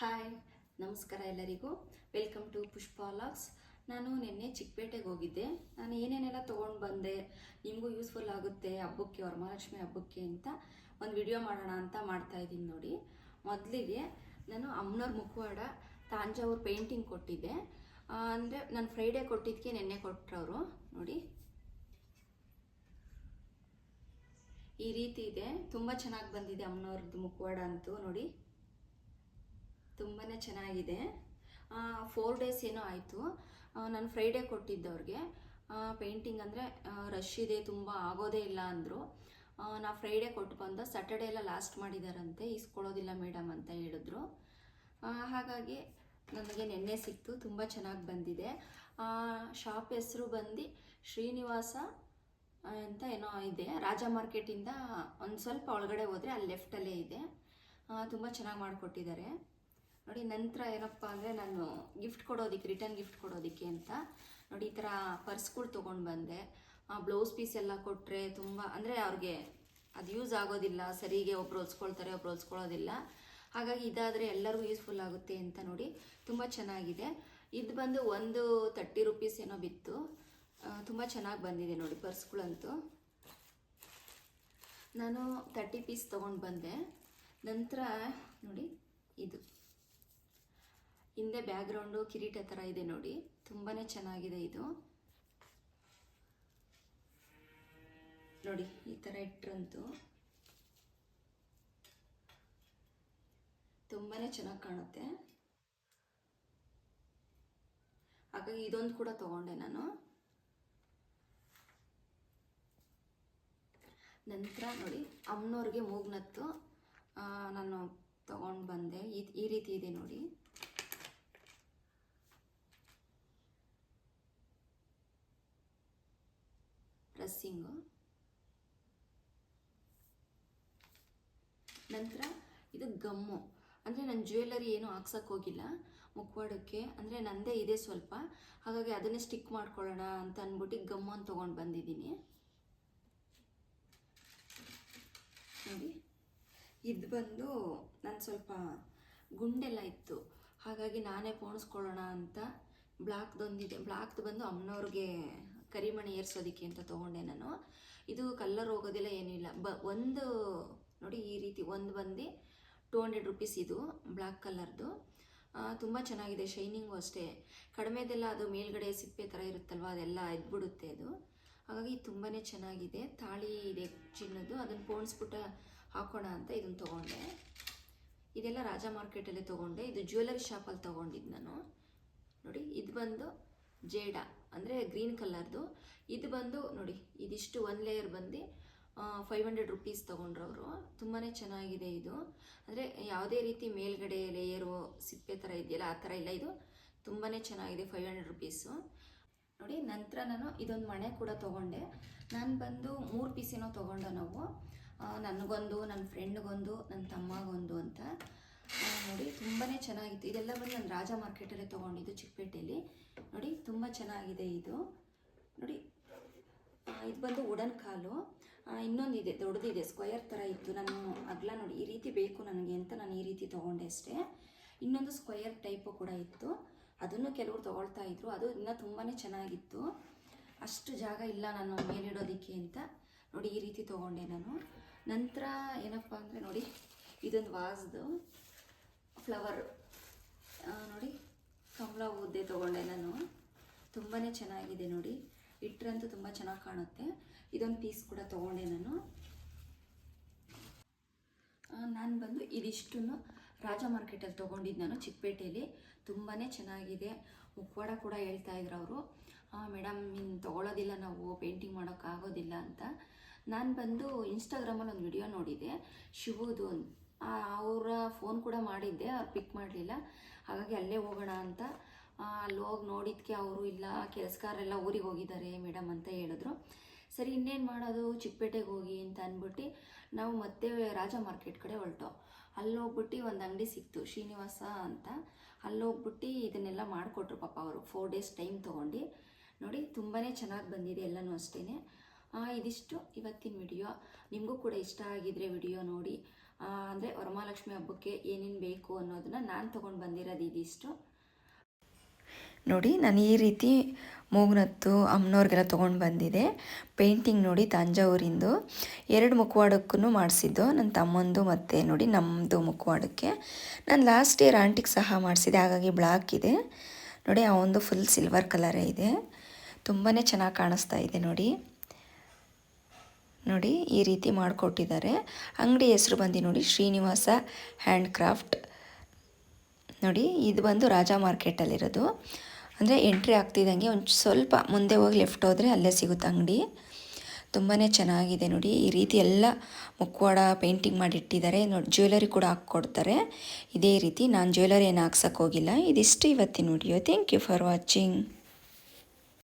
Hi, ನಮಸ್ಕಾರ ಎಲ್ಲರಿಗೂ. Welcome to Pushpa logs ನಾನು ನಿನ್ನೆ ಚಿಕ್ಕಪೇಟೆಗೆ ಹೋಗಿದ್ದೆ. ನಾನು ಏನೇನೆಲ್ಲ ತೊಗೊಂಡು ಬಂದೆ, ನಿಮಗೂ ಯೂಸ್ಫುಲ್ ಆಗುತ್ತೆ, ಹಬ್ಬಕ್ಕೆ, ವರಮಹಾಲಕ್ಷ್ಮಿ ಹಬ್ಬಕ್ಕೆ ಅಂತ ಒಂದು ವಿಡಿಯೋ ಮಾಡೋಣ ಅಂತ ಮಾಡ್ತಾ ಇದ್ದೀನಿ ನೋಡಿ. ಮೊದಲಿಗೆ ನಾನು ಅಮ್ಮನವ್ರ ಮುಖವಾಡ ತಾಂಜಾವೂರು ಪೇಂಟಿಂಗ್ ಕೊಟ್ಟಿದ್ದೆ. ಅಂದರೆ ನಾನು ಫ್ರೈಡೇ ಕೊಟ್ಟಿದ್ದಕ್ಕೆ ನಿನ್ನೆ ಕೊಟ್ಟರವರು ನೋಡಿ. ಈ ರೀತಿ ಇದೆ. ತುಂಬ ಚೆನ್ನಾಗಿ ಬಂದಿದೆ ಅಮ್ಮನವ್ರದ್ದು ಮುಖವಾಡ ಅಂತೂ ನೋಡಿ. ತುಂಬಾ ಚೆನ್ನಾಗಿದೆ. ಫೋರ್ ಡೇಸ್ ಏನೋ ಆಯಿತು. ನಾನು ಫ್ರೈಡೇ ಕೊಟ್ಟಿದ್ದವ್ರಿಗೆ ಪೇಂಟಿಂಗ್ ಅಂದರೆ ರಶ್ ಇದೆ, ತುಂಬ ಆಗೋದೇ ಇಲ್ಲ ಅಂದರು. ನಾ ಫ್ರೈಡೇ ಕೊಟ್ಟು ಬಂದ ಸ್ಯಾಟರ್ಡೇ ಎಲ್ಲ ಲಾಸ್ಟ್ ಮಾಡಿದಾರಂತೆ ಇಸ್ಕೊಳ್ಳೋದಿಲ್ಲ ಮೇಡಮ್ ಅಂತ ಹೇಳಿದ್ರು. ಹಾಗಾಗಿ ನನಗೆ ನೆನ್ನೆ ಸಿಕ್ತು, ತುಂಬ ಚೆನ್ನಾಗಿ ಬಂದಿದೆ. ಶಾಪ್ ಹೆಸರು ಬಂದು ಶ್ರೀನಿವಾಸ ಅಂತ ಏನೋ ಇದೆ. ರಾಜ ಮಾರ್ಕೆಟಿಂದ ಒಂದು ಸ್ವಲ್ಪ ಒಳಗಡೆ ಹೋದರೆ, ಅಲ್ಲಿ ಲೆಫ್ಟಲ್ಲೇ ಇದೆ. ತುಂಬ ಚೆನ್ನಾಗಿ ಮಾಡಿಕೊಟ್ಟಿದ್ದಾರೆ. ನೋಡಿ, ನಂತರ ಏನಪ್ಪ ಅಂದರೆ ನಾನು ಗಿಫ್ಟ್ ಕೊಡೋದಕ್ಕೆ ರಿಟರ್ನ್ ಗಿಫ್ಟ್ ಕೊಡೋದಕ್ಕೆ ಅಂತ ನೋಡಿ, ಈ ಥರ ಪರ್ಸ್ಗಳು ತೊಗೊಂಡು ಬಂದೆ. ಬ್ಲೌಸ್ ಪೀಸ್ ಎಲ್ಲ ಕೊಟ್ಟರೆ ತುಂಬ ಅಂದರೆ ಅವ್ರಿಗೆ ಅದು ಯೂಸ್ ಆಗೋದಿಲ್ಲ, ಸರಿಗೆ ಒಬ್ರು ಹೊಲ್ಸ್ಕೊಳ್ತಾರೆ, ಒಬ್ರು ಹೊಲ್ಸ್ಕೊಳ್ಳೋದಿಲ್ಲ ಹಾಗಾಗಿ ಇದಾದರೆ ಎಲ್ಲರಿಗೂ ಯೂಸ್ಫುಲ್ ಆಗುತ್ತೆ ಅಂತ ನೋಡಿ, ತುಂಬ ಚೆನ್ನಾಗಿದೆ. ಇದು ಬಂದು ಒಂದು ತರ್ಟಿ ರುಪೀಸ್ ಏನೋ ಬಿತ್ತು. ತುಂಬ ಚೆನ್ನಾಗಿ ಬಂದಿದೆ ನೋಡಿ ಪರ್ಸ್ಗಳಂತೂ ನಾನು ತರ್ಟಿ ಪೀಸ್ ತೊಗೊಂಡು ಬಂದೆ. ನಂತರ ನೋಡಿ, ಇದು. ಹಿಂದೆ ಬ್ಯಾಕ್ಗ್ರೌಂಡು ಕಿರೀಟ ಥರ ಇದೆ ನೋಡಿ. ತುಂಬಾ ಚೆನ್ನಾಗಿದೆ ಇದು. ನೋಡಿ, ಈ ಥರ ಇಟ್ರಂತೂ. ತುಂಬಾ ಚೆನ್ನಾಗಿ ಕಾಣುತ್ತೆ. ಹಾಗಾಗಿ ಇದೊಂದು ಕೂಡ ತಗೊಂಡೆ ನಾನು. ನಂತರ ನೋಡಿ ಅಮ್ಮನವ್ರಿಗೆ ಮೂಗ್ನತ್ತು ನಾನು ತಗೊಂಡು ಬಂದೆ. ಈ ರೀತಿ ಇದೆ ನೋಡಿ. ಡ್ರೆಸ್ಸಿಂಗು ನಂತರ ಇದು ಗಮ್ಮು. ಅಂದರೆ ನಾನು ಜ್ಯುವೆಲ್ಲರಿ ಏನೂ ಹೋಗಿಲ್ಲ. ಮುಖವಾಡಕ್ಕೆ ಅಂದರೆ ನಂದೇ ಇದೆ ಸ್ವಲ್ಪ. ಹಾಗಾಗಿ ಅದನ್ನೇ ಸ್ಟಿಕ್ ಮಾಡ್ಕೊಳ್ಳೋಣ ಅಂತ ಅಂದ್ಬಿಟ್ಟು ಗಮ್ಮನ್ನು ತೊಗೊಂಡು ಬಂದಿದ್ದೀನಿ. ನೋಡಿ. ಇದು ಬಂದು ನಾನು ಸ್ವಲ್ಪ ಗುಂಡೆಲ್ಲ ಇತ್ತು. ಹಾಗಾಗಿ ನಾನೇ ಪೋಣಿಸ್ಕೊಳ್ಳೋಣ ಅಂತ. ಬ್ಲಾಕ್ದೊಂದಿದೆ. ಬ್ಲಾಕ್ದು ಬಂದು ಅಮ್ಮನವ್ರಿಗೆ ಕರಿಮಣಿ ಏರ್ಸೋದಕ್ಕೆ ಅಂತ ತೊಗೊಂಡೆ ನಾನು. ಇದು ಕಲ್ಲರ್ ಹೋಗೋದಿಲ್ಲ ಏನಿಲ್ಲ. ಬ, ಒಂದು, ನೋಡಿ ಈ ರೀತಿ ಒಂದು ಬಂದು ಟೂ ಹಂಡ್ರೆಡ್ ರುಪೀಸ್ ಇದು ಬ್ಲ್ಯಾಕ್ ಕಲರ್ದು ತುಂಬ ಚೆನ್ನಾಗಿದೆ ಶೈನಿಂಗು ಅಷ್ಟೇ. ಕಡಿಮೆದೆಲ್ಲ ಅದು ಮೇಲ್ಗಡೆ ಸಿಪ್ಪೆ ಥರ ಇರುತ್ತಲ್ವ, ಅದೆಲ್ಲ ಎದ್ಬಿಡುತ್ತೆ ಅದು. ಹಾಗಾಗಿ ತುಂಬಾ ಚೆನ್ನಾಗಿದೆ. ತಾಳಿ ಇದೆ ಚಿನ್ನದು ಅದನ್ನು ಪೋಣಿಸ್ಬಿಟ್ಟು ಹಾಕೋಣ ಅಂತ ಇದನ್ನು ತೊಗೊಂಡೆ. ಇದೆಲ್ಲ ರಾಜ ಮಾರ್ಕೆಟಲ್ಲೇ ತೊಗೊಂಡೆ. ಇದು ಜ್ಯುವೆಲರಿ ಶಾಪಲ್ಲಿ ತೊಗೊಂಡಿದ್ದು ನಾನು. ನೋಡಿ, ಇದು ಬಂದು ಜೇಡ. ಅಂದರೆ ಗ್ರೀನ್ ಕಲರ್ದು. ಇದು ಬಂದು ನೋಡಿ, ಇದಿಷ್ಟು ಒಂದು ಲೇಯರ್ ಬಂದು ಫೈವ್ ಹಂಡ್ರೆಡ್ ರುಪೀಸ್ ತೊಗೊಂಡ್ರವರು. ತುಂಬಾ ಚೆನ್ನಾಗಿದೆ ಇದು. ಅಂದರೆ ಯಾವುದೇ ರೀತಿ ಮೇಲ್ಗಡೆ ಲೇಯರು ಸಿಪ್ಪೆ ಥರ ಇದೆಯಲ್ಲ, ಆ ಥರ ಇಲ್ಲ ಇದು. ತುಂಬಾ ಚೆನ್ನಾಗಿದೆ ಫೈವ್ ಹಂಡ್ರೆಡ್ ರುಪೀಸು ನೋಡಿ, ನಂತರ ನಾನು ಇದೊಂದು ಮಣೆ ಕೂಡ ತೊಗೊಂಡೆ. ನಾನು ಬಂದು ಮೂರು ಪೀಸಿನೋ ತೊಗೊಂಡೆ ನಾವು. ನನಗೊಂದು ನನ್ನ ಫ್ರೆಂಡ್ಗೊಂದು ನನ್ನ ತಮ್ಮಗೊಂದು. ತುಂಬಾ ಚೆನ್ನಾಗಿತ್ತು. ಇದೆಲ್ಲ ಬಂದು ನಾನು ರಾಜ ಮಾರ್ಕೆಟಲ್ಲೇ ತೊಗೊಂಡಿದ್ದು ಚಿಕ್ಕಪೇಟೆಯಲ್ಲಿ. ನೋಡಿ, ತುಂಬ ಚೆನ್ನಾಗಿದೆ ಇದು. ನೋಡಿ ಇದು ಬಂದು ವುಡನ್ ಕಾಲು. ಇನ್ನೊಂದು ಇದೆ ದೊಡ್ಡದಿದೆ ಸ್ಕ್ವಯರ್ ಥರ ಇತ್ತು. ನಾನು ಅಗಲ ನೋಡಿ, ಈ ರೀತಿ ಬೇಕು ನನಗೆ ಅಂತ ನಾನು ಈ ರೀತಿ ತೊಗೊಂಡೆ ಅಷ್ಟೇ. ಇನ್ನೊಂದು ಸ್ಕ್ವಯರ್ ಟೈಪು ಕೂಡ ಇತ್ತು. ಅದನ್ನು ಕೆಲವರು ತೊಗೊಳ್ತಾ ಇದ್ರು. ಅದು ಇನ್ನೂ ತುಂಬಾ ಚೆನ್ನಾಗಿತ್ತು. ಅಷ್ಟು ಜಾಗ ಇಲ್ಲ ನಾನು ಮೇಲಿಡೋದಕ್ಕೆ ಅಂತ ನೋಡಿ ಈ ರೀತಿ ತೊಗೊಂಡೆ ನಾನು. ನಂತರ ಏನಪ್ಪ ಅಂದರೆ ನೋಡಿ, ಇದೊಂದು ವಾಸ್ದು ಫ್ಲವರ್ ನೋಡಿ, ಕಮಲ ಉದ್ದೆ ತೊಗೊಂಡೆ ನಾನು. ತುಂಬಾ ಚೆನ್ನಾಗಿದೆ ನೋಡಿ. ಇಟ್ಟರಂತೂ ತುಂಬ ಚೆನ್ನಾಗಿ ಕಾಣುತ್ತೆ. ಇದೊಂದು ಪೀಸ್ ಕೂಡ ತೊಗೊಂಡೆ ನಾನು. ನಾನು ಬಂದು ಇದಿಷ್ಟು ರಾಜ ಮಾರ್ಕೆಟಲ್ಲಿ ತೊಗೊಂಡಿದ್ದು ನಾನು ಚಿಕ್ಕಪೇಟೆಯಲ್ಲಿ ತುಂಬಾ ಚೆನ್ನಾಗಿದೆ. ಮುಖವಾಡ ಕೂಡ ಹೇಳ್ತಾ ಇದ್ರು ಅವರು. ಮೇಡಮ್ ಇನ್ನು ತೊಗೊಳೋದಿಲ್ಲ ನಾವು ಪೇಂಟಿಂಗ್ ಮಾಡೋಕ್ಕಾಗೋದಿಲ್ಲ ಅಂತ. ನಾನು ಬಂದು ಇನ್ಸ್ಟಾಗ್ರಾಮಲ್ಲಿ ಒಂದು ವಿಡಿಯೋ ನೋಡಿದೆ. ಶಿವುದು ಅವರ ಫೋನ್ ಕೂಡ ಮಾಡಿದ್ದೆ ಪಿಕ್ ಮಾಡಲಿಲ್ಲ. ಹಾಗಾಗಿ ಅಲ್ಲೇ ಹೋಗೋಣ ಅಂತ ಅಲ್ಲಿ ಹೋಗಿ ನೋಡಿದ್ಕೆ ಅವರು ಇಲ್ಲ, ಕೆಲಸಗಾರೆಲ್ಲ ಊರಿಗೆ ಹೋಗಿದ್ದಾರೆ ಮೇಡಮ್ ಅಂತ ಹೇಳಿದ್ರು. ಸರಿ, ಇನ್ನೇನು ಮಾಡೋದು? ಚಿಕ್ಕಪೇಟೆಗೆ ಹೋಗಿ ಅಂತ ಅಂದ್ಬಿಟ್ಟು ನಾವು ಮತ್ತೆ ರಾಜ ಮಾರ್ಕೆಟ್ ಕಡೆ ಹೊರಟೋ. ಅಲ್ಲಿ ಹೋಗ್ಬಿಟ್ಟು ಒಂದು ಅಂಗಡಿ ಸಿಕ್ತು, ಶ್ರೀನಿವಾಸ ಅಂತ. ಅಲ್ಲಿ ಹೋಗ್ಬಿಟ್ಟು ಇದನ್ನೆಲ್ಲ ಮಾಡಿಕೊಟ್ರು ಪಾಪ ಅವರು. ಫೋರ್ ಡೇಸ್ ಟೈಮ್ ತೊಗೊಂಡು. ನೋಡಿ ತುಂಬಾ ಚೆನ್ನಾಗಿ ಬಂದಿದೆ ಎಲ್ಲನೂ ಅಷ್ಟೇ ಇದಿಷ್ಟು ಇವತ್ತಿನ ವಿಡಿಯೋ. ನಿಮಗೂ ಕೂಡ ಇಷ್ಟ ಆಗಿದ್ರೆ ವಿಡಿಯೋ ನೋಡಿ. ಅಂದರೆ ವರಮಹಾಲಕ್ಷ್ಮಿ ಹಬ್ಬಕ್ಕೆ ಏನೇನು ಬೇಕು ಅನ್ನೋದನ್ನ ನಾನು ತೊಗೊಂಡು ಬಂದಿರೋದು ಇದಿಷ್ಟು. ನೋಡಿ, ನಾನು ಈ ರೀತಿ ಮೂಗ್ನತ್ತು ಅಮ್ಮನವ್ರಿಗೆಲ್ಲ ತೊಗೊಂಡು ಬಂದಿದೆ. ಪೇಂಟಿಂಗ್ ನೋಡಿ ತಂಜಾವೂರಿಂದು ಎರಡು ಮುಖವಾಡಕ್ಕೂ ಮಾಡಿಸಿದ್ದು. ನನ್ನ ತಮ್ಮಂದು ಮತ್ತು ನೋಡಿ ನಮ್ಮದು ಮುಖವಾಡಕ್ಕೆ ನಾನು ಲಾಸ್ಟ್ ಇಯರ್ ಆಂಟಿಗೆ ಸಹ ಮಾಡಿಸಿದೆ. ಹಾಗಾಗಿ ಬ್ಲ್ಯಾಕ್ ಇದೆ. ನೋಡಿ, ಆ ಒಂದು ಫುಲ್ ಸಿಲ್ವರ್ ಕಲರೇ ಇದೆ. ತುಂಬಾ ಚೆನ್ನಾಗಿ ಕಾಣಿಸ್ತಾ ಇದೆ ನೋಡಿ. ನೋಡಿ ಈ ರೀತಿ ಮಾಡಿಕೊಟ್ಟಿದ್ದಾರೆ. ಅಂಗಡಿ ಹೆಸರು ಬಂದು ನೋಡಿ ಶ್ರೀನಿವಾಸ ಹ್ಯಾಂಡ್ ಕ್ರಾಫ್ಟ್ ನೋಡಿ ಇದು ಬಂದು ರಾಜಾ ಮಾರ್ಕೆಟಲ್ಲಿರೋದು ಅಂದರೆ ಎಂಟ್ರಿ ಆಗ್ತಿದ್ದಂಗೆ ಒಂದು ಸ್ವಲ್ಪ ಮುಂದೆ ಹೋಗಿ ಲೆಫ್ಟ್ ಹೋದರೆ ಅಲ್ಲೇ ಸಿಗುತ್ತೆ ಅಂಗಡಿ. ತುಂಬಾ ಚೆನ್ನಾಗಿದೆ ನೋಡಿ. ಈ ರೀತಿ ಎಲ್ಲ ಮುಕ್ವಾಡ ಪೇಂಟಿಂಗ್ ಮಾಡಿಟ್ಟಿದ್ದಾರೆ. ನೋಡಿ ಜ್ಯುವೆಲರಿ ಕೂಡ ಹಾಕ್ಕೊಡ್ತಾರೆ. ಇದೇ ರೀತಿ ನಾನು ಜ್ಯುವೆಲರಿ ಏನು ಹಾಕ್ಸೋಕ್ಕೋಗಿಲ್ಲ ಇದಿಷ್ಟು ಇವತ್ತಿನ video. Thank you for watching